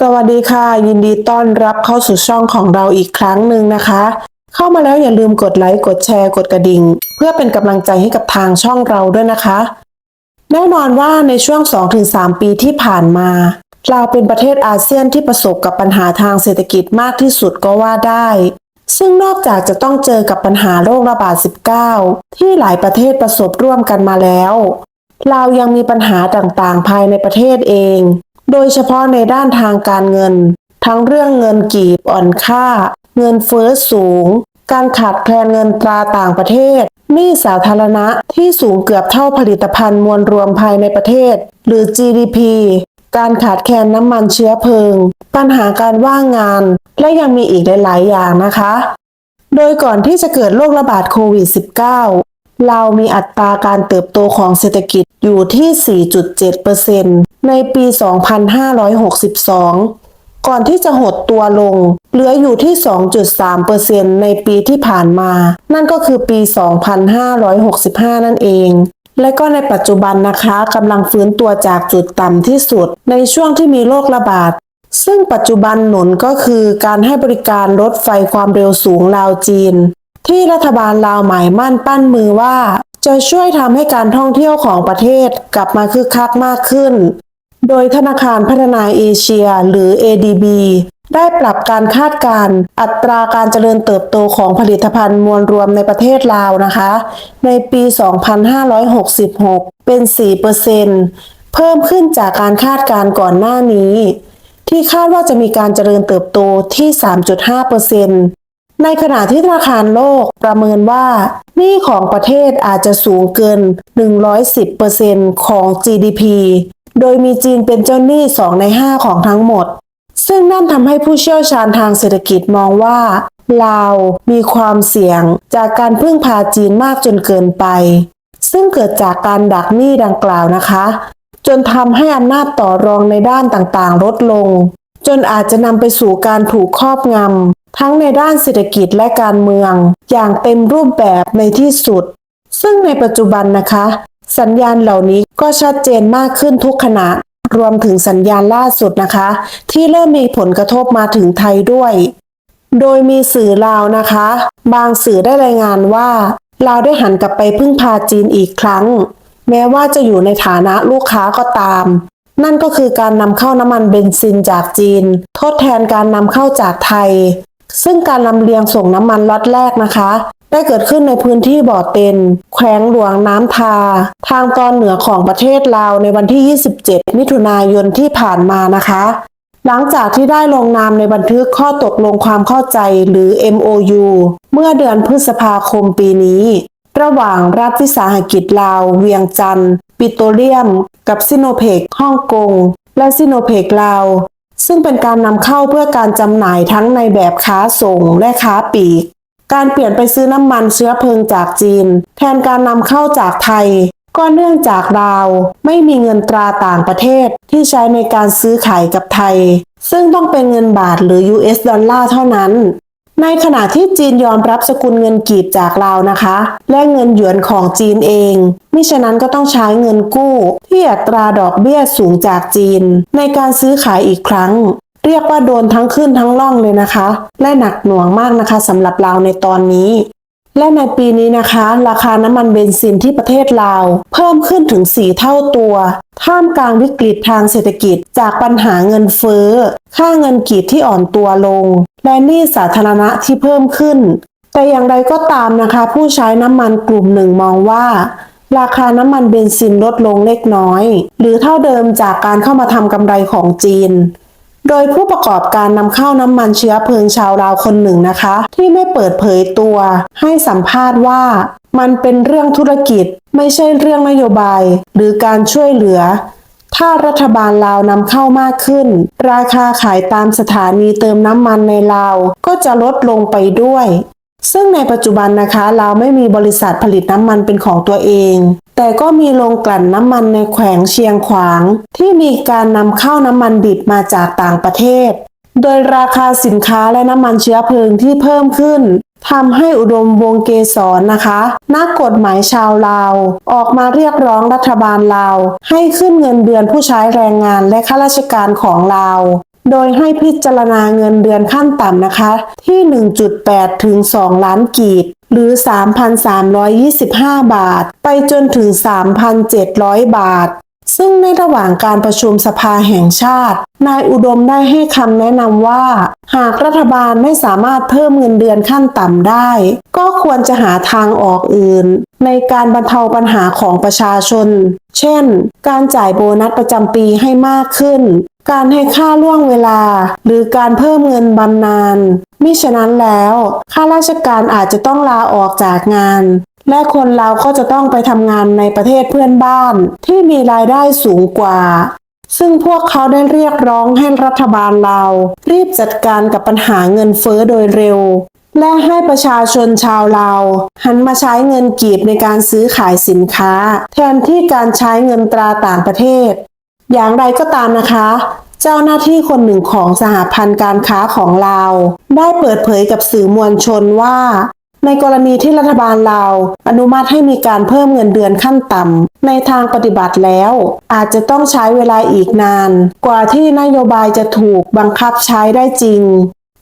สวัสดีค่ะ ยินดีต้อนรับเข้าสู่ช่องของเราอีกครั้งหนึ่งนะคะ เข้ามาแล้วอย่าลืมกดไลค์กดแชร์กดกระดิ่ง เพื่อเป็นกำลังใจให้กับทางช่องเราด้วยนะคะ แน่นอนว่าในช่วง 2-3 ปีที่ผ่านมาเราเป็นประเทศอาเซียนที่ประสบกับปัญหาทางเศรษฐกิจมากที่สุดก็ว่าได้ ซึ่งนอกจากจะต้องเจอกับปัญหาโรคระบาด -19 ที่หลายประเทศประสบร่วมกันมาแล้ว เรายังมีปัญหาต่างๆ ภายในประเทศเอง โดยเฉพาะในด้านทางการเงิน ทั้งเรื่องเงินกีบอ่อนค่า เงินเฟ้อสูง การขาดแคลนเงินตราต่างประเทศหนี้สาธารณะที่สูงเกือบเท่าผลิตภัณฑ์มวลรวมภายในประเทศ หรือ GDP การขาดแคลนน้ำมันเชื้อเพลิง ปัญหาการว่างงาน และยังมีอีกหลาย ๆ อย่างนะคะ โดยก่อนที่จะเกิดโรคระบาดโควิด -19 เรามีอัตราการเติบโตของเศรษฐกิจ อยู่ที่ 4.7%ในปี 2562 ก่อนที่จะหดตัวลง เหลืออยู่ที่ 2.3%ในปีที่ผ่านมา นั่นก็คือปี 2565 นั่นเองและก็ในปัจจุบันนะคะกำลังฟื้นตัวจากจุดต่ำที่สุด ในช่วงที่มีโรคระบาด ซึ่งปัจจุบันหนุนก็คือการให้บริการรถไฟความเร็วสูงลาวจีน ที่รัฐบาลลาวหมายมั่นปั้นมือว่า จะช่วยทำให้การท่องเที่ยวของประเทศกลับมาคึกคักมากขึ้น โดยธนาคารพัฒนาเอเชียหรือ ADB ได้ปรับการคาดการณ์อัตราการเจริญเติบโตของผลิตภัณฑ์มวลรวมในประเทศลาวนะคะ ในปี 2566 เป็น 4%เพิ่มขึ้นจากการคาดการณ์ก่อนหน้านี้ ที่คาดว่าจะมีการเจริญเติบโตที่ 3.5% ในขณะที่ธนาคารโลกประเมินว่าหนี้ของประเทศอาจจะสูงเกิน 110%ของ GDP โดยมีจีนเป็นเจ้าหนี้ 2 ใน 5 ของทั้งหมด ซึ่งนั่นทำให้ผู้เชี่ยวชาญทางเศรษฐกิจมองว่า ลาวมีความเสี่ยงจากการพึ่งพาจีนมากจนเกินไป ซึ่งเกิดจากการดักหนี้ดังกล่าวนะคะ จนทำให้อำนาจต่อรองในด้านต่างๆ ลดลง จนอาจจะนำไปสู่การถูกครอบงำ ทั้งในด้านเศรษฐกิจและการเมือง อย่างเต็มรูปแบบในที่สุด ซึ่งในปัจจุบันนะคะ สัญญาณเหล่านี้ก็ชัดเจนมากขึ้นทุกขณะ รวมถึงสัญญาณล่าสุดนะคะ ที่เริ่มมีผลกระทบมาถึงไทยด้วย โดยมีสื่อลาวนะคะ บางสื่อได้รายงานว่าลาวได้หันกลับไปพึ่งพาจีนอีกครั้ง แม้ว่าจะอยู่ในฐานะลูกค้าก็ตาม นั่นก็คือการนำเข้าน้ำมันเบนซินจากจีน ทดแทนการนำเข้าจากไทย ซึ่งการลำเลียงส่งน้ำมันล็อตแรกนะคะ ได้เกิดขึ้นในพื้นที่บ่อเต็น แขวงหลวงน้ำทา ทางตอนเหนือของประเทศลาวในวันที่ 27 มิถุนายนที่ผ่านมานะคะ หลังจากที่ได้ลงนามในบันทึกข้อตกลงความเข้าใจหรือ MOU เมื่อเดือนพฤษภาคมปีนี้ ระหว่างรัฐวิสาหกิจลาว เวียงจันทร์ปิโตรเลียม กับซิโนเพกฮ่องกง และซิโนเพกลาว ซึ่งเป็นการนำเข้าเพื่อการจำหน่ายทั้งในแบบค้าส่งและค้าปลีก การเปลี่ยนไปซื้อน้ำมันเชื้อเพลิงจากจีน แทนการนำเข้าจากไทย ก็เนื่องจากลาวไม่มีเงินตราต่างประเทศที่ใช้ในการซื้อขายกับไทย ซึ่งต้องเป็นเงินบาทหรือ US ดอลลาร์เท่านั้น ในขณะที่จีนยอมรับสกุลเงินกีบจากลาวนะคะ และเงินหยวนของจีนเองมิฉะนั้นก็ต้องใช้เงินกู้ ที่อัตราดอกเบี้ยสูงจากจีน ในการซื้อขายอีกครั้ง เรียกว่าโดนทั้งขึ้นทั้งล่องเลยนะคะ และหนักหน่วงมากนะคะสำหรับลาวในตอนนี้ และในปีนี้นะคะ ราคาน้ำมันเบนซินที่ประเทศลาว เพิ่มขึ้นถึง 4 เท่าตัว ท่ามกลางวิกฤตทางเศรษฐกิจ จากปัญหาเงินเฟ้อ ค่าเงินกีบที่อ่อนตัวลง และหนี้สาธารณะที่เพิ่มขึ้น แต่อย่างไรก็ตามนะคะ ผู้ใช้น้ำมันกลุ่มหนึ่งมองว่า ราคาน้ำมันเบนซินลดลงเล็กน้อย หรือเท่าเดิมจากการเข้ามาทำกำไรของจีน โดยผู้ประกอบการนำเข้าน้ำมันเชื้อเพลิงชาวลาวคนหนึ่งนะคะ ที่ไม่เปิดเผยตัว ให้สัมภาษณ์ว่า มันเป็นเรื่องธุรกิจไม่ใช่เรื่องนโยบาย หรือการช่วยเหลือ ถ้ารัฐบาลลาวนำเข้ามากขึ้น ราคาขายตามสถานีเติมน้ำมันในลาวก็จะลดลงไปด้วยซึ่งในปัจจุบันนะคะลาวไม่มีบริษัทผลิตน้ำมันเป็นของตัวเอง แต่ก็มีโรงกลั่นน้ำมันในแขวงเชียงขวาง ที่มีการนำเข้าน้ำมันดิบมาจากต่างประเทศ โดยราคาสินค้าและน้ำมันเชื้อเพลิงที่เพิ่มขึ้นทำให้อุดมวงเกษรนะคะ นักกฎหมายชาวลาว ออกมาเรียกร้องรัฐบาลลาว ให้ขึ้นเงินเดือนผู้ใช้แรงงานและข้าราชการของลาว โดยให้พิจารณาเงินเดือนขั้นต่ำนะคะ ที่ 1.8 ถึง 2 ล้านกีบ หรือ 3,325 บาท ไปจนถึง 3,700 บาท ซึ่งในระหว่างการประชุมสภาแห่งชาติ นายอุดมได้ให้คำแนะนำว่า หากรัฐบาลไม่สามารถเพิ่มเงินเดือนขั้นต่ำได้ ก็ควรจะหาทางออกอื่น ในการบรรเทาปัญหาของประชาชน เช่น การจ่ายโบนัสประจำปีให้มากขึ้น การให้ค่าล่วงเวลา หรือการเพิ่มเงินบำนาญมิฉะนั้นแล้ว ข้าราชการอาจจะต้องลาออกจากงาน และคนเราก็จะต้องไปทำงานในประเทศเพื่อนบ้าน ที่มีรายได้สูงกว่า ซึ่งพวกเขาได้เรียกร้องให้รัฐบาลเรา รีบจัดการกับปัญหาเงินเฟ้อโดยเร็ว และให้ประชาชนชาวลาหันมาใช้เงินกีบในการซื้อขายสินค้า แทนที่การใช้เงินตราต่างประเทศ อย่างไรก็ตามนะคะเจ้าหน้าที่คนหนึ่งของสหพันธ์การค้าของลาได้เปิดเผยกับสื่อมวลชนว่า ในกรณีที่รัฐบาลลาวอนุมัติให้มีการเพิ่มเงินเดือนขั้นต่ำในทางปฏิบัติแล้ว อาจจะต้องใช้เวลาอีกนาน กว่าที่นโยบายจะถูกบังคับใช้ได้จริง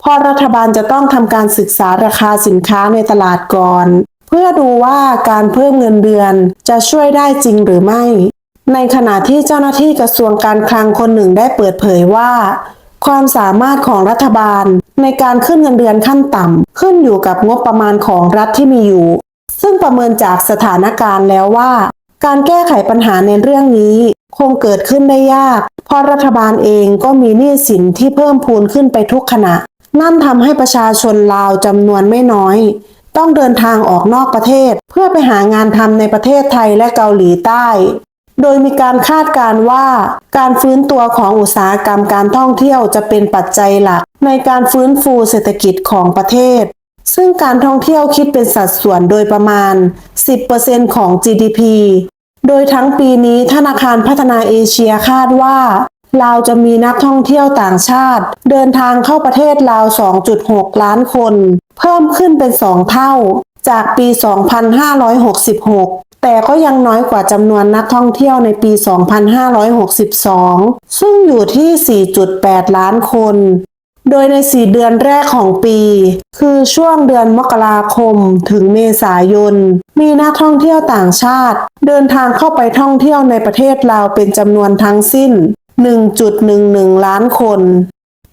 เพราะรัฐบาลจะต้องทำการศึกษาราคาสินค้าในตลาดก่อน เพื่อดูว่าการเพิ่มเงินเดือนจะช่วยได้จริงหรือไม่ ในขณะที่เจ้าหน้าที่กระทรวงการคลังคนหนึ่งได้เปิดเผยว่า ความสามารถของรัฐบาล ในการขึ้นเงินเดือนขั้นต่ำขึ้นอยู่กับงบประมาณของรัฐที่มีอยู่ ซึ่งประเมินจากสถานการณ์แล้วว่า การแก้ไขปัญหาในเรื่องนี้ คงเกิดขึ้นได้ยาก เพราะรัฐบาลเองก็มีหนี้สินที่เพิ่มพูนขึ้นไปทุกขณะ นั่นทำให้ประชาชนลาวจำนวนไม่น้อย ต้องเดินทางออกนอกประเทศ เพื่อไปหางานทำในประเทศไทยและเกาหลีใต้ โดยมีการคาดการ์ว่าการฟื้นตัวของอุตสาหกรรมการท่องเที่ยวจะเป็นปัจจัยหลัก ในการฟื้นฟูเศรษฐกิจของประเทศ ซึ่งการท่องเที่ยวคิดเป็นสัดส่วนโดยประมาณ 10%ของ GDP โดยทั้งปีนี้ธนาคารพัฒนาเอเชียคาดว่าลาวจะมีนักท่องเที่ยวต่างชาติ เดินทางเข้าประเทศลาว 2.6 ล้านคน เพิ่มขึ้นเป็น 2 เท่า จากปี 2566 แต่ก็ยังน้อยกว่าจำนวนนักท่องเที่ยวในปี 2562 ซึ่งอยู่ที่ 4.8 ล้านคน โดยใน 4 เดือนแรกของปี คือช่วงเดือนมกราคมถึงเมษายน มีนักท่องเที่ยวต่างชาติ เดินทางเข้าไปท่องเที่ยวในประเทศลาวเป็นจำนวนทั้งสิ้น 1.11 ล้านคน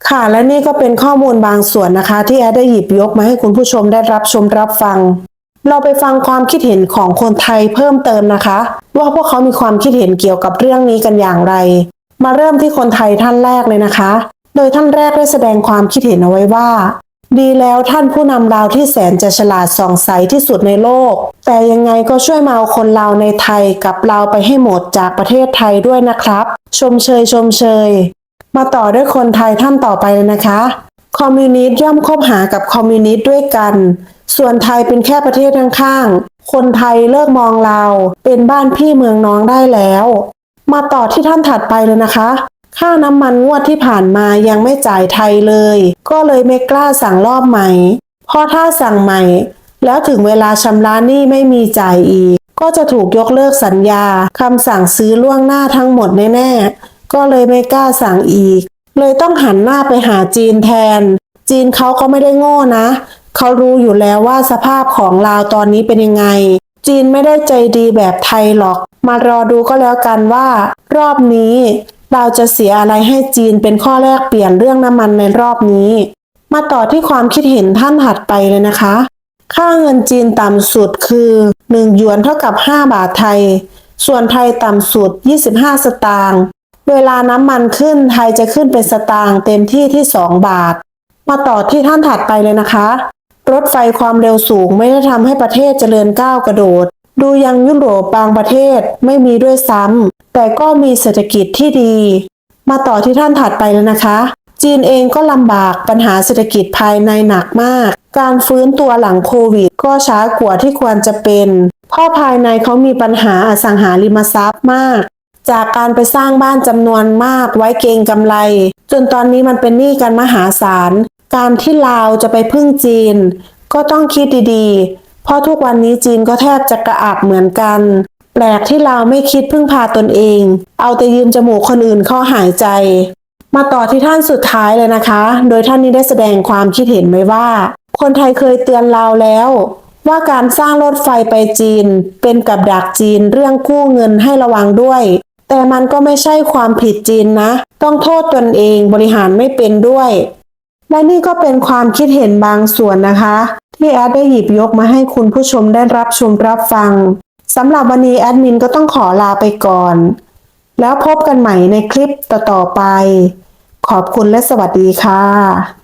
ค่ะและนี่ก็เป็นข้อมูลบางส่วนนะคะ ที่แอดได้หยิบยกมาให้คุณผู้ชมได้รับชมรับฟัง เราไปฟังความคิดเห็นของคนไทยเพิ่มเติมนะคะ ว่าพวกเขามีความคิดเห็นเกี่ยวกับเรื่องนี้กันอย่างไร มาเริ่มที่คนไทยท่านแรกเลยนะคะ โดยท่านแรกได้แสดงความคิดเห็นเอาไว้ว่า ดีแล้วท่านผู้นำลาวที่แสนจะฉลาดส่องใสที่สุดในโลก แต่ยังไงก็ช่วยมาเอาคนลาวในไทยกับลาวไปให้หมดจากประเทศไทยด้วยนะครับ ชมเชยชมเชย มาต่อด้วยคนไทยท่านต่อไปเลยนะคะ คอมมิวนิสต์ย่อมคบหากับคอมมิวนิสต์ด้วยกัน ส่วนไทยเป็นแค่ประเทศข้างๆ คนไทยเลิกมองเราเป็นบ้านพี่เมืองน้องได้แล้ว มาต่อที่ท่านถัดไปเลยนะคะ ค่าน้ำมันงวดที่ผ่านมายังไม่จ่ายไทยเลย ก็เลยไม่กล้าสั่งรอบใหม่เพราะถ้าสั่งใหม่ แล้วถึงเวลาชำระหนี้ไม่มีจ่ายอีก ก็จะถูกยกเลิกสัญญาคำสั่งซื้อล่วงหน้าทั้งหมดแน่ๆก็เลยไม่กล้าสั่งอีก เลยต้องหันหน้าไปหาจีนแทน จีนเขาก็ไม่ได้โง่นะ เขารู้อยู่แล้วว่าสภาพของลาวตอนนี้เป็นยังไง จีนไม่ได้ใจดีแบบไทยหรอก มารอดูก็แล้วกันว่า รอบนี้เราจะเสียอะไรให้จีนเป็นข้อแรกเปลี่ยนเรื่องน้ำมันในรอบนี้ มาต่อที่ความคิดเห็นท่านถัดไปเลยนะคะ ค่าเงินจีนต่ำสุดคือ 1 หยวนเท่ากับ 5 บาทไทย ส่วนไทยต่ำสุด 25 สตางค์ เวลาน้ำมันขึ้นไทยจะขึ้นเป็นสตางค์เต็มที่ที่ 2 บาท มาต่อที่ท่านถัดไปเลยนะคะ รถไฟความเร็วสูงไม่ได้ทำให้ประเทศเจริญก้าวกระโดด ดูยังยุโรปบางประเทศไม่มีด้วยซ้ำแต่ก็มีเศรษฐกิจที่ดี มาต่อที่ท่านถัดไปเลยนะคะ จีนเองก็ลำบากปัญหาเศรษฐกิจภายในหนักมาก การฟื้นตัวหลังโควิด ก็ช้ากว่าที่ควรจะเป็น เพราะภายในเขามีปัญหาอสังหาริมทรัพย์มาก จากการไปสร้างบ้านจำนวนมากไว้เกงกำไร จนตอนนี้มันเป็นหนี้กันมหาศาล การที่ลาวจะไปพึ่งจีน ก็ต้องคิดดีๆ เพราะทุกวันนี้จีนก็แทบจะกระอักเหมือนกัน แปลกที่ลาวไม่คิดพึ่งพาตนเอง เอาแต่ยืมจมูกคนอื่นข้าหายใจ มาต่อที่ท่านสุดท้ายเลยนะคะ โดยท่านนี้ได้แสดงความคิดเห็นไว้ว่า คนไทยเคยเตือนเราแล้วว่าการสร้างรถไฟไปจีนเป็นกับดักจีนเรื่องกู้เงินให้ระวังด้วย แต่มันก็ไม่ใช่ความผิดจีนนะ ต้องโทษตนเองบริหารไม่เป็นด้วย และนี่ก็เป็นความคิดเห็นบางส่วนนะคะ ที่แอดได้หยิบยกมาให้คุณผู้ชมได้รับชมรับฟังสำหรับวันนี้แอดมินก็ต้องขอลาไปก่อน แล้วพบกันใหม่ในคลิปต่อๆไป ขอบคุณและสวัสดีค่ะ